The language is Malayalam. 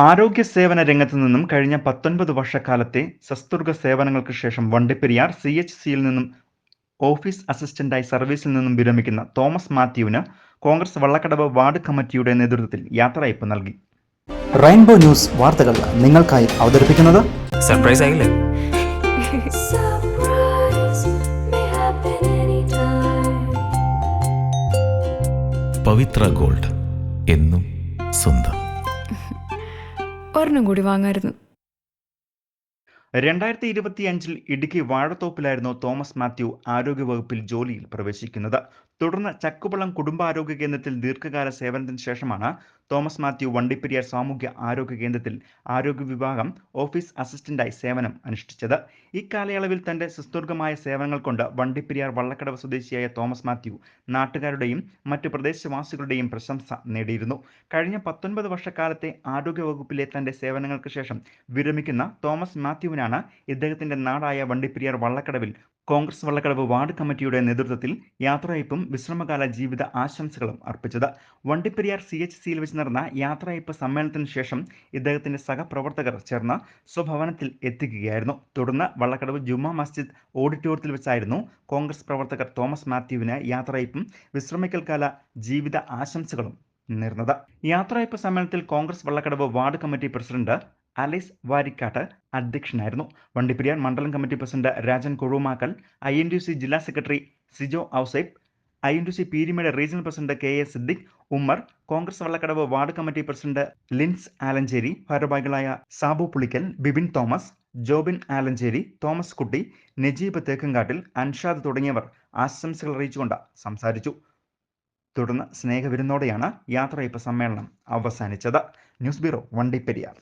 ആരോഗ്യ സേവന രംഗത്തു നിന്നും കഴിഞ്ഞ പത്തൊൻപത് വർഷക്കാലത്തെ സസ്തുർഗ സേവനങ്ങൾക്ക് ശേഷം വണ്ടിപ്പെരിയാർ സി എച്ച് സിയിൽ നിന്നും ഓഫീസ് അസിസ്റ്റന്റായി സർവീസിൽ നിന്നും വിരമിക്കുന്ന തോമസ് മാത്യുവിന് കോൺഗ്രസ് വള്ളക്കടവ് വാർഡ് കമ്മിറ്റിയുടെ നേതൃത്വത്തിൽ യാത്രയപ്പ് നൽകി. റെയിൻബോ ന്യൂസ് വാർത്തകൾ നിങ്ങൾക്കായി അവതരിപ്പിക്കുന്നത് സർപ്രൈസ് ആയില്ലേ. പവിത്ര ഗോൾഡ് എന്നും സ്വന്തം. ഒരെണ്ണം കൂടി വാങ്ങായിരുന്നു. രണ്ടായിരത്തി ഇരുപത്തി അഞ്ചിൽ ഇടുക്കി വാഴത്തോപ്പിലായിരുന്നു തോമസ് മാത്യു ആരോഗ്യവകുപ്പിൽ ജോലിയിൽ പ്രവേശിക്കുന്നത്. തുടർന്ന് ചക്കുപള്ളം കുടുംബാരോഗ്യ കേന്ദ്രത്തിൽ ദീർഘകാല സേവനത്തിന് ശേഷമാണ് തോമസ് മാത്യു വണ്ടിപ്പെരിയാർ സാമൂഹ്യ ആരോഗ്യ കേന്ദ്രത്തിൽ ആരോഗ്യ വിഭാഗം ഓഫീസ് അസിസ്റ്റന്റായി സേവനം അനുഷ്ഠിച്ചത്. ഇക്കാലയളവിൽ തന്റെ സുസ്തുർഗമായ സേവനങ്ങൾ കൊണ്ട് വണ്ടിപ്പെരിയാർ വള്ളക്കടവ് സ്വദേശിയായ തോമസ് മാത്യു നാട്ടുകാരുടെയും മറ്റു പ്രദേശവാസികളുടെയും പ്രശംസ നേടിയിരുന്നു. കഴിഞ്ഞ പത്തൊൻപത് വർഷക്കാലത്തെ ആരോഗ്യ വകുപ്പിലെ തന്റെ സേവനങ്ങൾക്ക് ശേഷം വിരമിക്കുന്ന തോമസ് മാത്യുവിനാണ് ഇദ്ദേഹത്തിന്റെ നാടായ വണ്ടിപ്പെരിയാർ വള്ളക്കടവിൽ കോൺഗ്രസ് വള്ളക്കടവ് വാർഡ് കമ്മിറ്റിയുടെ നേതൃത്വത്തിൽ യാത്രയപ്പും വിശ്രമകാല ജീവിത ആശംസകളും അർപ്പിച്ചത്. വണ്ടിപ്പെരിയാർ സി എച്ച് സിയിൽ വെച്ച് നടന്ന യാത്രയപ്പ് സമ്മേളനത്തിന് ശേഷം ഇദ്ദേഹത്തിന്റെ സഹപ്രവർത്തകർ ചേർന്ന് സ്വഭവനത്തിൽ എത്തിക്കുകയായിരുന്നു. തുടർന്ന് വള്ളക്കടവ് ജുമാ മസ്ജിദ് ഓഡിറ്റോറിയത്തിൽ വെച്ചായിരുന്നു കോൺഗ്രസ് പ്രവർത്തകർ തോമസ് മാത്യുവിന് യാത്രയപ്പും വിശ്രമിക്കൽ കാല ജീവിത ആശംസകളും നേർന്നത്. യാത്രയപ്പ് സമ്മേളനത്തിൽ Congress Vallakkadavu ward committee president Alees Varikkattu അധ്യക്ഷനായിരുന്നു. വണ്ടിപ്പെരിയാർ മണ്ഡലം committee president Rajan Kozhumakkal I N C ജില്ലാ secretary Sijo Ouseph I N T C Peermade regional president K A Siddique Ummer Congress Vallakkadavu ward committee president Lins Alanchery ഭാരവാഹികളായ സാബു പുളിക്കൽ ബിബിൻ തോമസ് ജോബിൻ ആലഞ്ചേരി തോമസ് കുട്ടി നജീബ് തേക്കങ്കാട്ടിൽ അൻഷാദ് തുടങ്ങിയവർ ആശംസകൾ അറിയിച്ചുകൊണ്ട് സംസാരിച്ചു. തുടർന്ന് സ്നേഹവിരുന്നോടെയാണ് യാത്രയപ്പ് സമ്മേളനം അവസാനിച്ചത്. News bureau Vandiperiyar.